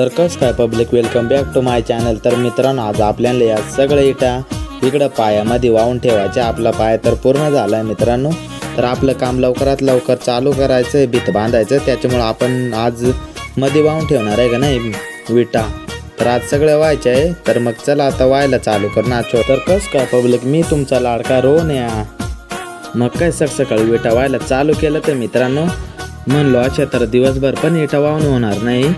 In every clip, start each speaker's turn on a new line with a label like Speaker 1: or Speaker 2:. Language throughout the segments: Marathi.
Speaker 1: तर कसं काय public welcome back to my channel तर मित्रांनो आज आपल्याला या सगळ्या इटा इकडं पायामध्ये वाहून ठेवायचे आपला पाय तर पूर्ण झाला आहे मित्रांनो. तर आपलं काम लवकरात लवकर चालू करायचं आहे भीत बांधायचं त्याच्यामुळं आपण आज मध्ये वाहून ठेवणार आहे का नाही विटा? तर आज सगळं व्हायचं आहे तर मग चला आता व्हायला चालू कर नाचो तर कसं काय पब्लिक मी तुमचा लाडका रोहन या मग काय सक सकाळी विटा व्हायला चालू केलं तर मित्रांनो? म्हणलो अच्छा तर दिवसभर पण इटा वाहून होणार नाही.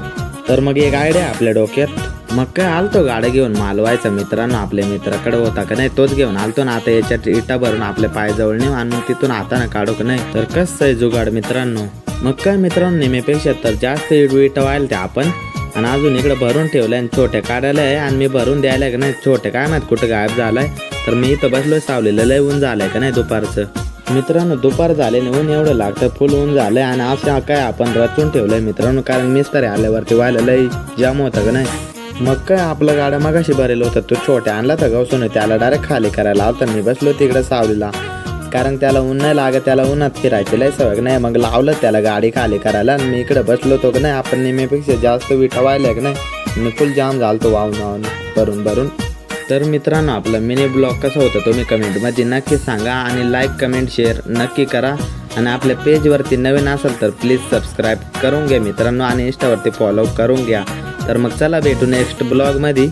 Speaker 1: तर मग एक आयडिया आपल्या डोक्यात. मग काय आलतो गाडं घेऊन मालवायचा मित्रांनो आपल्या मित्राकडे होता का नाही तोच घेऊन आलतो ना आता याच्यात इटा भरून आपल्या पायाजवळ नेऊ आणि मग तिथून हाताने काढू का नाही. तर कसं आहे जुगाड मित्रांनो? मग काय मित्रांनो नेहमीपेक्षा तर जास्त इटा व्हायला ते आपण. आणि अजून इकडे भरून ठेवलंय आणि छोट्या काढायला आहे आणि मी भरून द्यायला का नाही छोटे काय माहीत कुठं गायब झालाय. तर मी इथं बसलोय सावलेलं लय ऊन झालंय का नाही दुपारचं. मित्रांनो दुपार झाले ना ऊन एवढं लागतं फुल ऊन झालंय आणि असं काय आपण रचून ठेवलंय मित्रांनो कारण मिस्तर आल्यावरती व्हायला लई जाम होतं का नाही? मग काय आपलं गाड्या मगाशी भरेल होतं तो छोट्या आणला तर गवसून त्याला डायरेक्ट खाली करायला होता मी बसलो तिकडे सावलीला. कारण त्याला ऊन नाही लागत त्याला उन्हात फिरायची लय सवय नाही? मग लावलं त्याला गाडी खाली करायला आणि मी इकडे बसलो होतो की नाही आपण नेहमीपेक्षा जास्त विठा व्हायला की नाही? मी फुल जाम झालतो वाहून वाहून भरून भरून तर मित्रांनो आपला मिनी ब्लॉग कसा होता तुम्ही कमेंटमध्ये नक्की सांगा आणि लाईक कमेंट शेअर नक्की करा. आणि आपल्या पेजवरती नवीन असेल तर प्लीज सबस्क्राईब करून घ्या मित्रांनो आणि इंस्टावरती फॉलो करून घ्या. तर मग चला भेटू नेक्स्ट ब्लॉगमध्ये